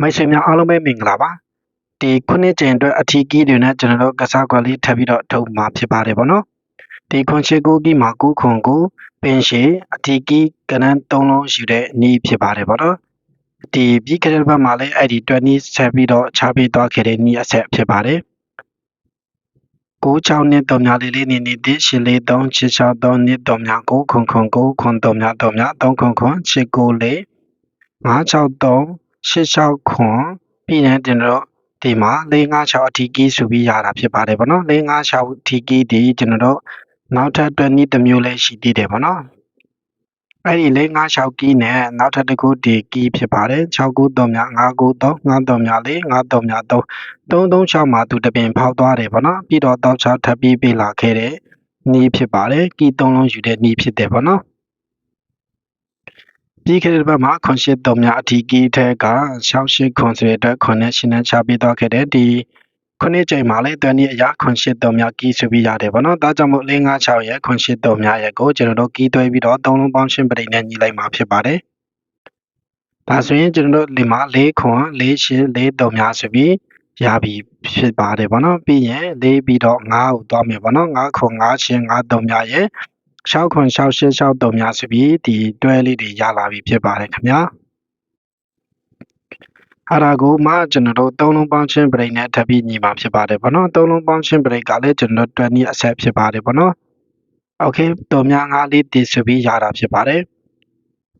မိတ်ဆွေများအားလုံးပဲမင်္ဂလာပါဒီခုနှစ်ကျင်အတွက်အထီးကြီးတွေနဲ့ကျွန်တော်တို့ကစားကွက်လေးထပ်ပြီးတော့ထုတ်မှာဖြစ်ပါတယ်ဗောနော်ဒီခွန်ချေကိုကြီးမှာကုခွန်ကိုပင်ရှည်အထီးကြီးကနန်း၃လုံးယူတဲ့နီးဖြစ်ပါတယ်ဗောနော်ဒီပြီးခဲ့တဲ့ဘက်မှာလည်းအဲ့ဒီ20ဆက်ပြီးတော့ချပေးသွားခဲ့တဲ့နီးအဆက်ဖြစ်ပါတယ်6 6နှစ်တော်များလေးလေးနေနေတဲ့ရှင်းလေး3 6 6 3နှစ်တော်များကိုခွန်ခွန်ကိုခွန်တော်များတော်များ3ခွန်ခွန်6 9လေး5 6 3 86ခွန်ပြီးရင်ကျွန်တော်တို့ဒီမှာ456အထီးကီးဆိုပြီးရတာဖြစ်ပါတယ်ဗောနော်456အထီးကီးဒီကျွန်တော်တို့နောက်ထပ်တွဲနည်းတစ်မျိုးလည်းရှိသေးတယ်ဗောနော်အဲ့ဒီ456ကီးနဲ့နောက်ထပ်တစ်ခုဒီကီးဖြစ်ပါတယ်693မြ593 53မြ4 53မြ3 336မှာသူတပင်ဖောက်သွားတယ်ဗောနော်ပြီးတော့တောက်6ထပ်ပြီးပေးလာခဲ့တဲ့နီးဖြစ်ပါတယ်ကီး3လုံးယူတဲ့နီးဖြစ်တယ်ဗောနော် ပြီးခဲ့တဲ့ဘက်မှာခွန်ရှစ်တုံများအထီးကြီးထက်က68ခွန်ဆိုတဲ့အတွက်ခွန်နဲ့ရှင်းနှချပေးသွားခဲ့တဲ့ဒီခုနှစ်ချိန်မှာလည်းတွန်းဒီအရာခွန်ရှစ်တုံများကီးဆိုပြီးရတယ်ဗောနော်ဒါကြောင့်မို့656ရဲ့ခွန်ရှစ်တုံများရဲ့ကိုကျွန်တော်တို့ကီးသွဲပြီးတော့သုံးလုံးပေါင်းရှင်းပရိနဲ့ညီလိုက်မှာဖြစ်ပါတယ်ဒါဆိုရင်ကျွန်တော်တို့ဒီမှာ၄ခွန်၄ရှင်း၄တုံများဆိုပြီးရပြီဖြစ်ပါတယ်ဗောနော်ပြီးရင်၄ပြီးတော့9ကိုသွားမယ်ဗောနော်9ခွန်9ရှင်း9တုံများရဲ့ 6ခွန်6 8 6တုံများဆိုပြီးဒီတွဲလေးတွေရလာပြီဖြစ်ပါတယ်ခင်ဗျာအဲ့ဒါကိုမှကျွန်တော်တို့သုံးလုံးပေါင်းချင်း break နဲ့ထပ်ပြီးညီမှာဖြစ်ပါတယ်ဗောနော်သုံးလုံးပေါင်းချင်း break ကလည်းကျွန်တော်တို့20အဆက်ဖြစ်ပါတယ်ဗောနော်โอเคတုံများ5လေးတည်ဆိုပြီးရတာဖြစ်ပါတယ်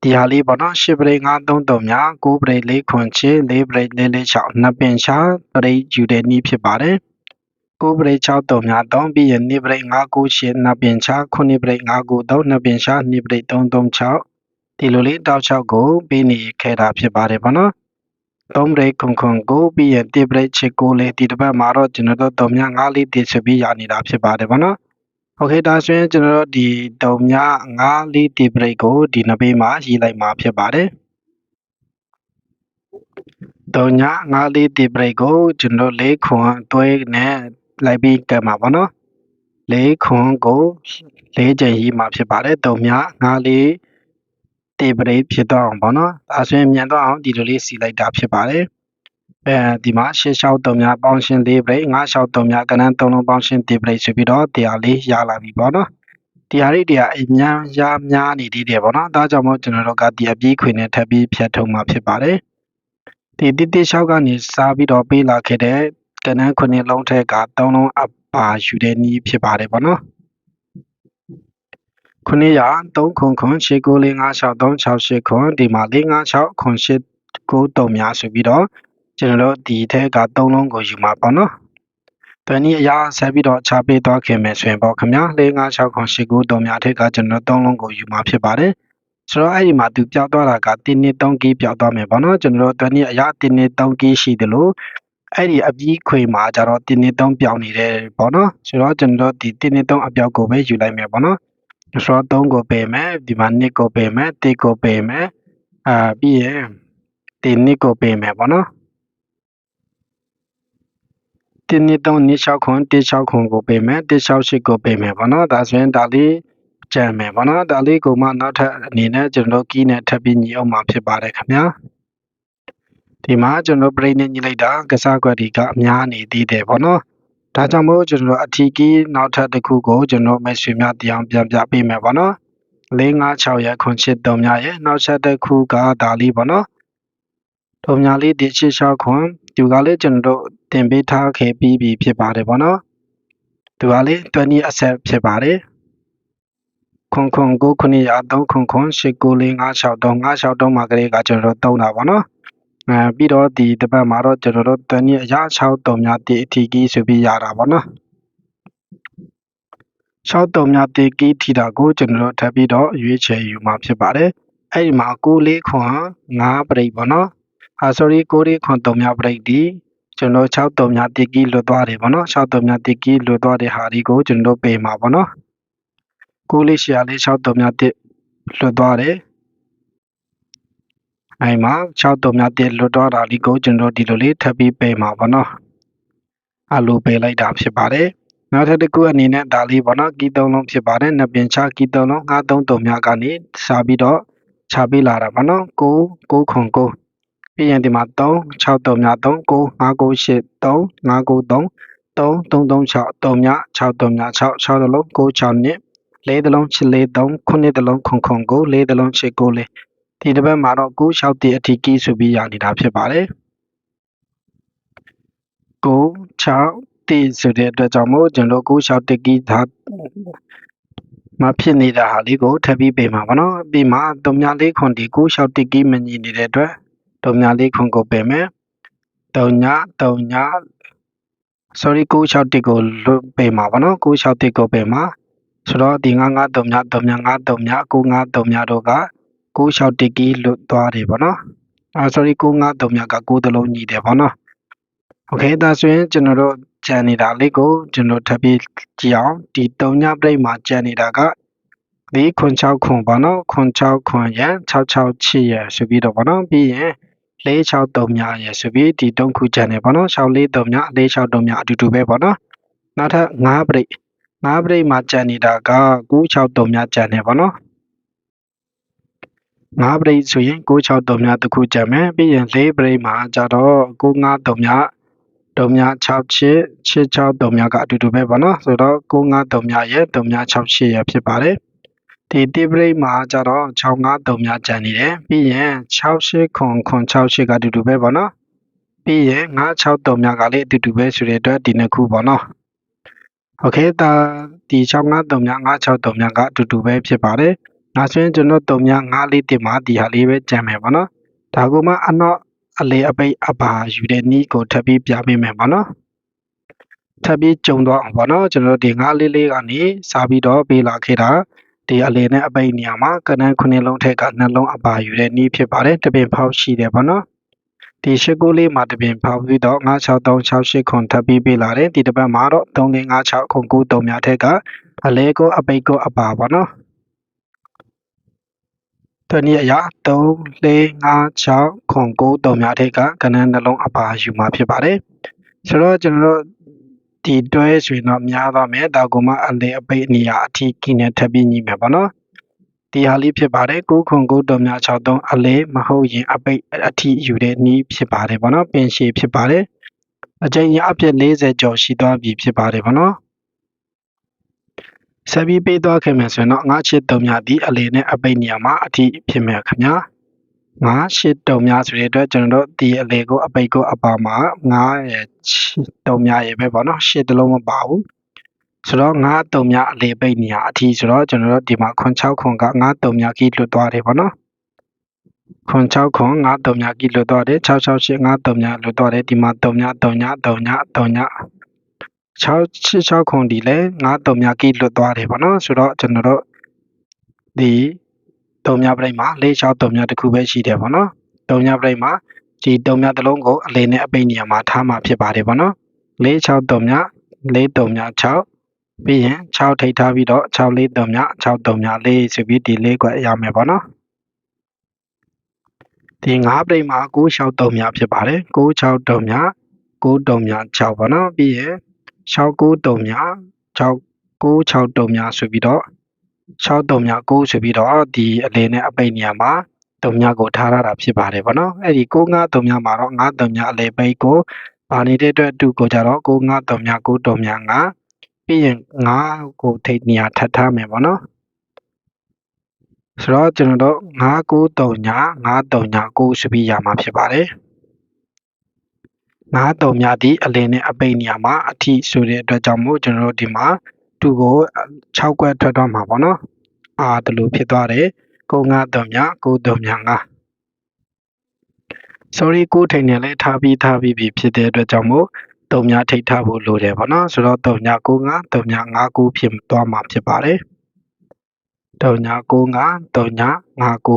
ဒီဟာလေးပေါ့နော်10 break 5 3တုံများ9 break 4ခွန်ချေ4 break 4 4 6နှစ်ပင်ချ break ယူတဲ့နည်းဖြစ်ပါတယ် 9 break 6တုံများ3ပြီးရင်2 break 5 9 8နှစ်ပင်ချ9 break 5 9 3နှစ်ပင်ချ2 break 3 3 6ဒီလိုလေးတောက်6ကိုပေးနေခဲ့တာဖြစ်ပါတယ်ဗောနော်3 break ခွန်ခွန်ကိုပြီးရင်1 break ချစ်ကိုလေးဒီတစ်ပတ်မှာတော့ကျွန်တော်တို့တုံများ5လေးတည်ဆိုပြီးရနေတာဖြစ်ပါတယ်ဗောနော်โอเคဒါဆိုရင်ကျွန်တော်တို့ဒီတုံများ5လေးတီဘရိတ်ကိုဒီနှစ်ပေးမှာရေးလိုက်မှာဖြစ်ပါတယ်တုံညာ5လေးတီဘရိတ်ကိုကျွန်တော်၄ခွန်တွဲနဲ့ လိုက်ပြီးကတ်မှာပေါ့နော်၄ခွန်ကို၄ချိန်ရေးမှာဖြစ်ပါတယ်တုံများ5လေးတီဘရိတ်ဖြစ်တော့အောင်ပေါ့နော်ဒါဆိုရင်မြန်တော့အောင်ဒီလိုလေးစီလိုက်တာဖြစ်ပါတယ်အဲဒီမှာရှစ်လျှောက်တုံများပေါင်းရှင်းသေးပရိတ်ငါးလျှောက်တုံများကနန်းသုံးလုံးပေါင်းရှင်းသေးပရိတ်ဆိုပြီးတော့တရားလေးရလာပြီပေါ့နော်တရားလေးတရားအများရများနေသေးတယ်ပေါ့နော်ဒါကြောင့်မို့ကျွန်တော်တို့ကဒီအပြေးခွေနဲ့ထပ်ပြီးဖြတ်ထုံမှာဖြစ်ပါတယ်ဒီတိတိလျှောက်ကနေစားပြီးတော့ပေးလာခဲ့တဲ့ ကနန်းခုနှစ်လုံးထက်ကသုံးလုံးအပါယူတဲ့နည်းဖြစ်ပါတယ်ပေါ့နော်ခုနှစ်ရ3ခွန်ခွန်6 9 4 5 6 3 6 8ခွန်ဒီမှာ4 5 6ခွန်8 9တုံများဆိုပြီးတော့ကျွန်တော်တို့ဒီထက်က3လုံးကိုယူမှာပေါ့နော်။တွန်ဤအရာဆက်ပြီးတော့ချပေးသွားခင်မယ်ဆိုရင်ပေါ့ခင်ဗျာ၄၅6ခွန်8 9တုံများထက်ကကျွန်တော်3လုံးကိုယူမှာဖြစ်ပါတယ်။ဆိုတော့အဲ့ဒီမှာသူပြောက်သွားတာကတင်းနှစ်3ကီးပြောက်သွားမယ်ပေါ့နော်ကျွန်တော်တို့တွန်ဤအရာတင်းနှစ်3ကီးရှိတယ်လို့ အဲ့ဒီအပြီးခွေမှာကျတော့တင်းနှစ်3ပြောင်းနေတယ်ပေါ့နော်ဆိုတော့ကျွန်တော်တို့ဒီတင်းနှစ်3အပြောက်ကိုပဲယူလိုက်မယ်ပေါ့နော်ဆိုတော့3ကိုပေးမယ်ဒီမှာ2ကိုပေးမယ်1ကိုပေးမယ်အာပြီးရင်ဒီ2ကိုပေးမယ်ပေါ့နော်1နှစ်3နှစ်6ခွန်16ခွန်ကိုပေးမယ်168ကိုပေးမယ်ပေါ့နော်ဒါဆိုရင်ဒါလေးကြံမယ်ပေါ့နော်ဒါလေးကိုမှနောက်ထပ်အနေနဲ့ကျွန်တော်ကီးနဲ့ထပ်ပြီးညီအောင်မှာဖြစ်ပါတယ်ခင်ဗျာ ဒီမှာကျွန်တော်ပြိနေညီလိုက်တာကစားကွက်ဒီကအများနေသေးတယ်ပေါ့နော်ဒါကြောင့်မို့ကျွန်တော်အထီကီးနောက်ထပ်တစ်ခုကိုကျွန်တော်မိတ်ဆွေများတရားပြန်ပြပေးမယ်ပေါ့နော်456ရဲ့ခွန်ချစ်3များရဲ့နောက်ဆက်တစ်ခုကဒါလေးပေါ့နော်တုံညာလေးဒီချစ်6ခွန်သူကလည်းကျွန်တော်တင်ပေးထားခဲ့ပြီးပြီဖြစ်ပါတယ်ပေါ့နော်သူကလေ20အဆက်ဖြစ်ပါတယ်ခွန်ခွန်ကိုခုနှစ်ရာ3ခွန်ခွန်89456 563မှာကလေးကကျွန်တော်တို့တုံးတာပေါ့နော် အဲပြီးတော့ဒီတစ်ပတ်မှာတော့ကျွန်တော်တို့20အရာ6တုံများတိအထီကီးဆိုပြီးရတာပေါ့နော်6တုံများတိကီးထီတာကိုကျွန်တော်တို့ထပ်ပြီးတော့ရွေးချယ်ယူမှာဖြစ်ပါတယ်အဲ့ဒီမှာ6လေးခွန်5ပြိတ်ပေါ့နော်အာ sorry 6လေးခွန်3များပြိတ်ဒီကျွန်တော်6တုံများတိကီလွတ်သွားတယ်ပေါ့နော်6တုံများတိကီလွတ်သွားတဲ့ဟာဒီကိုကျွန်တော်ပေးမှာပေါ့နော်9လေးရှာလေး6တုံများတိလွတ်သွားတယ် အဲ့မှာ6တုံများတိလွတ်သွားတာလေးကိုကျွန်တော်ဒီလိုလေးထပ်ပြီးပေးမှာပေါ့နော်အလိုပေးလိုက်တာဖြစ်ပါတယ်နောက်ထပ်တစ်ခုအနေနဲ့ဒါလေးပေါ့နော်ကီးသုံးလုံးဖြစ်ပါတယ်နှစ်ပင်ချကီးသုံးလုံးငါးသုံးတုံများကနေစာပြီးတော့ချပေးလာတာပေါ့နော်9 9ခွန်9ပြီးရင်ဒီမှာ3 6 3မြ3 9 5 9 8 3 5 9 3 3 3 3 6 3မြ6 3မြ6 6တလုံး9 6နှစ်လေးတလုံး8လေး3ခုနှစ်တလုံးခွန်ခွန်9လေးတလုံး8 9လေး ဒီတစ်ပတ်မှာတော့9 6တည်းအထီးကီးဆိုပြီးရနေတာဖြစ်ပါတယ်9 6တည်ဆိုတဲ့အတွက်ကြောင့်မို့ကျွန်တော်9 6တကီးသားမဖြစ်နေတာဟာလေးကိုထပ်ပြီးပေးမှာပါနော်ပြီးမှ3မြလေးခွန်ဒီ9 6တကီးမညီနေတဲ့အတွက်3မြလေးခွန်ကိုပေးမယ်3ည3ည sorry 9 6တကိုလွတ်ပေးမှာပါနော်9 6တကိုပေးမှာဆိုတော့ဒီ9 9 3ည3ည9 3ည9 9 3ညတို့က 9 6တကီးလွတ်သွားတယ်ပေါ့နော်အာ sorry 9 9 3ညက9တလုံးညီတယ်ပေါ့နော်โอเคဒါဆိုရင်ကျွန်တော်တို့ကြံနေတာလေးကိုကျွန်တော်ထပ်ပြီးကြည့်အောင်ဒီ3ညပြိတ်မှာကြံနေတာကဒီခွန်6ခွန်ပေါ့နော်ခွန်6ခွန်ရန်66ချစ်ရဆိုပြီးတော့ပေါ့နော်ပြီးရင်463မြရဆိုပြီးဒီတုံးခုကြံနေပေါ့နော်643မြ463မြအတူတူပဲပေါ့နော်နောက်ထပ်5ပြိတ်5ပြိတ်မှာကြံနေတာက963မြကြံနေပေါ့နော် 5ပြိတ်ဆိုရင်963မြတစ်ခုကြံမယ်ပြီးရင်4ပြိတ်မှာကြတော့953မြတုံမြ6ချစ်663မြကအတူတူပဲပေါ့နော်ဆိုတော့953မြရဲ့တုံမြ68ရဖြစ်ပါတယ်ဒီတိပရိတ်မှာကြတော့653မြကြံနေတယ်ပြီးရင်68ခွန်ခွန်68ကအတူတူပဲပေါ့နော်ပြီးရင်963မြကလည်းအတူတူပဲဆိုတဲ့အတွက်ဒီနှစ်ခုပေါ့နော်โอเคဒါဒီ653မြ963မြကအတူတူပဲဖြစ်ပါတယ် နောက်ဆိုရင်ကျွန်တော်3မြ5လေးတင်မှာဒီဟာလေးပဲကြံမယ်ပေါ့နော်ဒါကမှအနောက်အလေအပိတ်အပါယူတဲ့နီးကိုထပ်ပြီးပြပေးမယ်ပေါ့နော်ထပ်ပြီးကြုံတော့အောင်ပေါ့နော်ကျွန်တော်ဒီ5လေးလေးကနေစားပြီးတော့ပေးလာခဲ့တာဒီအလေနဲ့အပိတ်နေရာမှာကနန်းခုနှစ်လုံးထက်ကနှလုံးအပါယူတဲ့နီးဖြစ်ပါတယ်တပင်ဖောက်ရှိတယ်ပေါ့နော်ဒီရှစ်ကိုလေးမှာတပင်ဖောက်ပြီးတော့96368ခွန်ထပ်ပြီးပေးလာတယ်ဒီတစ်ပတ်မှာတော့3556ခွန်93များထက်ကအလဲကိုအပိတ်ကိုအပါပေါ့နော် တနည်းအရာ3 4 5 6ခွန်9 3များထက်ကကဏ္ဍနှလုံးအပါယူမှာဖြစ်ပါတယ်ဆိုတော့ကျွန်တော်တို့ဒီတွဲဆိုရင်တော့များသွားမယ်ဒါကမှအလေအပိတ်နေရာအထီးကိနဲ့ထပ်ပြီးညီမယ်ပေါ့နော်ဒီဟာလေးဖြစ်ပါတယ်9ခွန်9တုံများ63အလေမဟုတ်ရင်အပိတ်အထီးယူတဲ့နီးဖြစ်ပါတယ်ပေါ့နော်ပင်ရှည်ဖြစ်ပါတယ်အကျဉ်းရအဖြစ်40ကျော်ရှိသွားပြီဖြစ်ပါတယ်ပေါ့နော် ဆက်ပြီးပေးသွားခင်မယ်ဆိုရင်တော့9ချစ်တုံများဒီအလေနဲ့အပိတ်နေရာမှာအထီးဖြစ်မယ်ခင်ဗျာ9ရှစ်တုံများဆိုတဲ့အတွက်ကျွန်တော်တို့ဒီအလေကိုအပိတ်ကိုအပါမှာ9ရဲ့တုံများရဲ့ပဲပေါ့နော်ရှစ်တလုံးမပါဘူးဆိုတော့9တုံများအလေပိတ်နေရအထီးဆိုတော့ကျွန်တော်တို့ဒီမှာခွန်6ခွန်က9တုံများကြီးလွတ်သွားတယ်ပေါ့နော်ခွန်6ခွန်9တုံများကြီးလွတ်သွားတယ်668 9တုံများလွတ်သွားတယ်ဒီမှာတုံများတုံများတုံများတုံများ 666ခွန်ဒီလဲ9တုံများကြီးလွတ်သွားတယ်ပေါ့နော်ဆိုတော့ကျွန်တော်တို့ဒီတုံမြပရိတ်မှာ၄6တုံမြတစ်ခုပဲရှိတယ်ပေါ့နော်တုံမြပရိတ်မှာဒီတုံမြတစ်လုံးကိုအလေးနဲ့အပိတ်နေရာမှာထားမှာဖြစ်ပါတယ်ပေါ့နော်၄6တုံမြ၄တုံမြ6ပြီးရင်6ထိပ်ထားပြီးတော့6 4တုံမြ6တုံမြ4ဆိုပြီးဒီ၄ခွက်ရမယ်ပေါ့နော်ဒီ9ပရိတ်မှာ9 6တုံမြဖြစ်ပါတယ်9 6တုံမြ9တုံမြ6ပေါ့နော်ပြီးရင် 6 9တုံမြ6 9 6တုံမြဆိုပြီးတော့6တုံမြ9ဆိုပြီးတော့ဒီအလင်းနဲ့အပိတ်နေရာမှာတုံမြကိုထားရတာဖြစ်ပါတယ်ဗောနော်အဲ့ဒီ9 9တုံမြမှာတော့9တုံမြအလေပိတ်ကိုပါနေတဲ့အတွက်တူကိုကြတော့9 9တုံမြ9တုံမြ9ပြီးရင်9ကိုထိတ်နေရာထပ်ထားမယ်ဗောနော်ဆိုတော့ကျွန်တော်တို့9 9တုံည9တုံည9ဆိုပြီးရမှာဖြစ်ပါတယ် 9တုံညဒီအလင်းနဲ့အပိတ်နေရာမှာအထိဆိုတဲ့အတွက်ကြောင့်မို့ကျွန်တော်တို့ဒီမှာ2ကို6ခွက်ထွက်တော့မှာပေါ့နော်အာတလူဖြစ်သွားတယ်9 9တုံည9တုံည9 sorry ကိုထိန်နေလဲထားပြီးထားပြီးပြီဖြစ်တဲ့အတွက်ကြောင့်မို့တုံညထိတ်ထားဖို့လိုတယ်ပေါ့နော်ဆိုတော့တုံည9 9တုံည9 9ဖြစ်သွားမှာဖြစ်ပါတယ်တုံညာ95တုံညာ59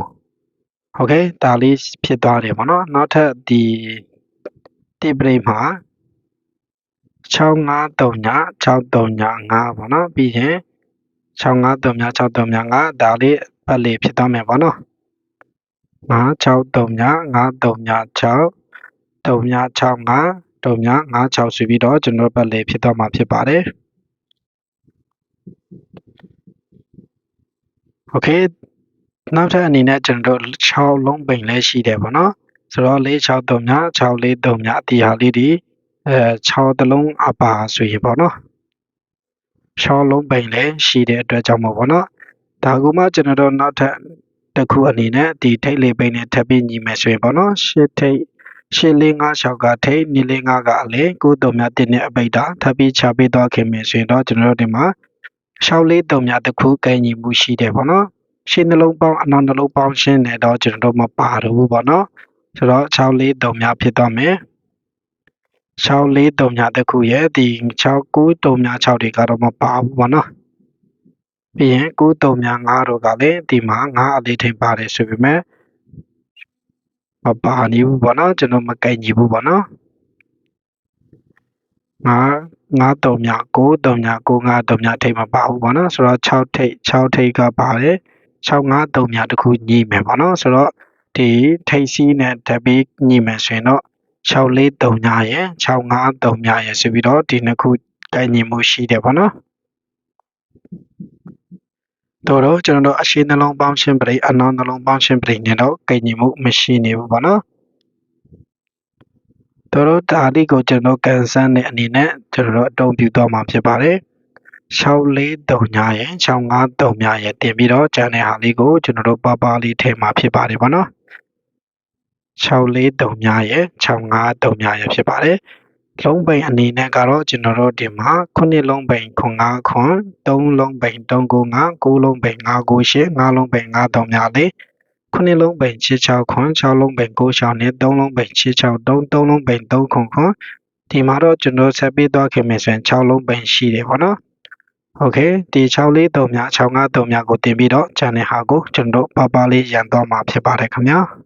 ဟုတ်ကဲ့ဒါလေးဖြစ်သွားတယ်ပေါ့နော်နောက်ထပ်ဒီ တိပရိမှာ65တုံညာ6တုံညာ5ပေါ့နော်ပြီးရင်65တုံညာ6တုံညာ5ဒါလေးပတ်လေးဖြစ်သွားမယ်ပေါ့နော်5 6တုံညာ5တုံညာ6တုံညာ6 5တုံညာ5 6ဆိုပြီးတော့ကျွန်တော်ပတ်လေးဖြစ်သွားမှာဖြစ်ပါတယ်โอเคနောက်ထပ်အနေနဲ့ကျွန်တော်တို့6လုံးပိန်လည်းရှိတယ်ပေါ့နော် ဆိုတော့463ည643ညဒီဟာလေးဒီအဲ6တလုံးအပါဆိုရင်ပေါ့နော်6လုံးပိန်လည်းရှိတဲ့အတွက်ကြောင့်မို့ပေါ့နော်ဒါကမှကျွန်တော်တို့နောက်ထပ်တစ်ခုအနေနဲ့ဒီထိတ်လေးပိန်နဲ့ထပ်ပြီးညီမယ်ဆိုရင်ပေါ့နော်ရှစ်ထိတ်ရှစ်လေးငါး6ကထိတ်နီလေးငါးကအလေကိုတုံမြတင်းနဲ့အပိတ်တာထပ်ပြီးချပေးသွားခင်မယ်ဆိုရင်တော့ကျွန်တော်တို့ဒီမှာ6လေးတုံမြတစ်ခုကဲညီမှုရှိတယ်ပေါ့နော်ရှင်းနှလုံးပေါင်းအနောက်နှလုံးပေါင်းရှင်းနေတော့ကျွန်တော်တို့မပါတော့ဘူးပေါ့နော် ဆိုတော့6လေးတုံမြဖြစ်သွားမယ်6လေးတုံမြတစ်ခုရဲ့ဒီ6 9တုံမြ6တွေကတော့မပါဘူးပေါ့နော်ပြီးရင်9တုံမြ9တို့ကလည်းဒီမှာ9အလေးထိန်ပါတယ်ဆိုပေမဲ့မပါနေဘူးပေါ့နော်ကျွန်တော်မကင်ညီဘူးပေါ့နော်ငါ9တုံမြ9တုံမြ9 9တုံမြထိန်မပါဘူးပေါ့နော်ဆိုတော့6ထိတ်6ထိတ်ကပါတယ်6 5တုံမြတစ်ခုညီမယ်ပေါ့နော်ဆိုတော့ ဒီထိတ်စီးနဲ့တပီးညီမယ်ဆိုရင်တော့6လေးတုံညရဲ့6 5တုံညရဲ့ဆိုပြီးတော့ဒီနှစ်ခုကိုင်ညီမှုရှိတယ်ပေါ့နော်တို့တော့ကျွန်တော်တို့အရှိနှလုံးပေါင်းရှင်းပရိအနောက်နှလုံးပေါင်းရှင်းပရိနဲ့တော့ကိုင်ညီမှုမရှိနေဘူးပေါ့နော်တို့တော့ဒါလေးကိုကျွန်တော်ကန်ဆန်းတဲ့အနေနဲ့ကျွန်တော်တို့အတုံးပြသွားမှာဖြစ်ပါတယ်6439ရဲ့6539ရဲ့တင်ပြီးတော့ကျန်တဲ့ဟာလေးကိုကျွန်တော်တို့ပပလေးထည့်မှာဖြစ်ပါတယ်ပေါ့နော် 643များရယ်653များရယ်ဖြစ်ပါတယ်။လုံးပိန်အနေနဲ့ကတော့ကျွန်တော်တို့ဒီမှာ9လုံးပိန်9ခွန်3လုံးပိန်395 9လုံးပိန်998 9လုံးပိန်93များလေး9လုံးပိန်66ခွန်6လုံးပိန်96နဲ့3လုံးပိန်663 3လုံးပိန်3ခွန်ခွန်ဒီမှာတော့ကျွန်တော်ဆက်ပြီးသွားခင်မယ်ဆိုရင်6လုံးပိန်ရှိတယ်ပေါ့နော်။ Okay ဒီ6လေး3များ653များကိုတင်ပြီးတော့ channel ဟာကိုကျွန်တော်ပပလေးရန်သွားမှာဖြစ်ပါတယ်ခင်ဗျာ။